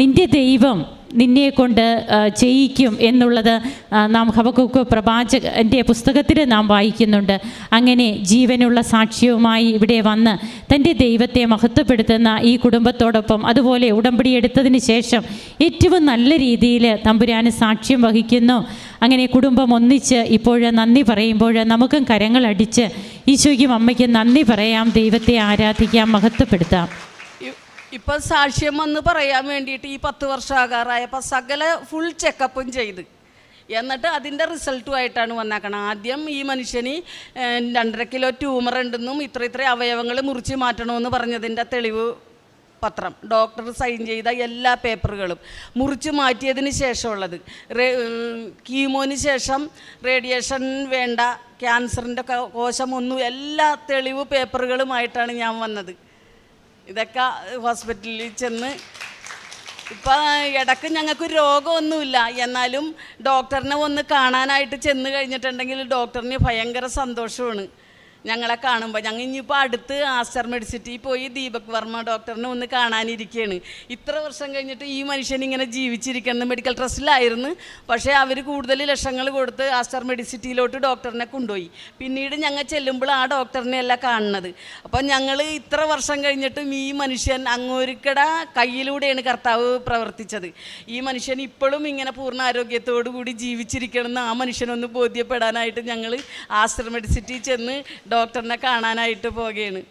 നിന്റെ ദൈവം നിന്നെ കൊണ്ട് ചെയ്യിക്കും എന്നുള്ളത് നാം ഹബക്കുക്ക് പ്രവാചകന്റെ പുസ്തകത്തിൽ നാം വായിക്കുന്നുണ്ട്. അങ്ങനെ ജീവനുള്ള സാക്ഷ്യവുമായി ഇവിടെ വന്ന് തന്റെ ദൈവത്തെ മഹത്വപ്പെടുത്തുന്ന ഈ കുടുംബത്തോടൊപ്പം അതുപോലെ ഉടമ്പടി എടുത്തതിന് ശേഷം ഏറ്റവും നല്ല രീതിയിൽ തമ്പുരാന് സാക്ഷ്യം വഹിക്കുന്നു. അങ്ങനെ കുടുംബം ഒന്നിച്ച് ഇപ്പോൾ നന്ദി പറയുമ്പോൾ നമുക്കും കരങ്ങളടിച്ച് ഈശോയ്ക്കും അമ്മയ്ക്കും നന്ദി പറയാം. ദൈവത്തെ ആരാധിക്കാം മഹത്വപ്പെടുത്താം. ഇപ്പൊ സാക്ഷ്യം വന്ന് പറയാൻ വേണ്ടിയിട്ട് ഈ പത്ത് വർഷമാകാറായപ്പോൾ സകല ഫുൾ ചെക്കപ്പും ചെയ്ത്. എന്നിട്ട് അതിന്റെ റിസൾട്ടുമായിട്ടാണ് വന്നേക്കണം. ആദ്യം ഈ മനുഷ്യന് രണ്ടര കിലോ ട്യൂമർ ഉണ്ടെന്നും ഇത്ര ഇത്ര അവയവങ്ങൾ മുറിച്ച് മാറ്റണമെന്ന് പറഞ്ഞതിന്റെ തെളിവ് പത്രം. ഡോക്ടർ സൈൻ ചെയ്ത എല്ലാ പേപ്പറുകളും മുറിച്ച് മാറ്റിയതിന് ശേഷമുള്ളത്. കീമോന് ശേഷം റേഡിയേഷൻ വേണ്ട ക്യാൻസറിന്റെ കോശമൊന്നും എല്ലാ തെളിവ് പേപ്പറുകളുമായിട്ടാണ് ഞാൻ വന്നത്. ഇതൊക്കെ ഹോസ്പിറ്റലിൽ ചെന്ന് ഇപ്പം ഇടയ്ക്ക് ഞങ്ങൾക്ക് രോഗമൊന്നുമില്ല. എന്നാലും ഡോക്ടറിനെ ഒന്ന് കാണാനായിട്ട് ചെന്ന് കഴിഞ്ഞിട്ടുണ്ടെങ്കിൽ ഡോക്ടറിന് ഭയങ്കര സന്തോഷമാണ്. ഞങ്ങളെ കാണുമ്പോൾ ഞങ്ങൾ ഇനിയിപ്പോൾ അടുത്ത് ആസ്റ്റർ മെഡിസിറ്റി പോയി ദീപക് വർമ്മ ഡോക്ടറിനെ ഒന്ന് കാണാനിരിക്കുകയാണ് ഇത്ര വർഷം കഴിഞ്ഞിട്ട് ഈ മനുഷ്യൻ ഇങ്ങനെ ജീവിച്ചിരിക്കുന്നത് മെഡിക്കൽ ട്രസ്റ്റിലായിരുന്നു പക്ഷേ അവർ കൂടുതൽ ലക്ഷങ്ങൾ കൊടുത്ത് ആസ്റ്റർ മെഡിസിറ്റിയിലോട്ട് ഡോക്ടറിനെ കൊണ്ടുപോയി. പിന്നീട് ഞങ്ങൾ ചെല്ലുമ്പോൾ ആ ഡോക്ടറിനെ അല്ല കാണുന്നത്. അപ്പം ഞങ്ങൾ ഇത്ര വർഷം കഴിഞ്ഞിട്ടും ഈ മനുഷ്യൻ അങ്ങോരിക്കട കയ്യിലൂടെയാണ് കർത്താവ് പ്രവർത്തിച്ചത്. ഈ മനുഷ്യൻ ഇപ്പോഴും ഇങ്ങനെ പൂർണ ആരോഗ്യത്തോടു കൂടി ജീവിച്ചിരിക്കണമെന്ന് ആ മനുഷ്യനൊന്ന് ബോധ്യപ്പെടാനായിട്ട് ഞങ്ങൾ ആസ്റ്റർ മെഡിസിറ്റി ചെന്ന് ഡോക്ടറിനെ കാണാനായിട്ട് പോകുകയാണ്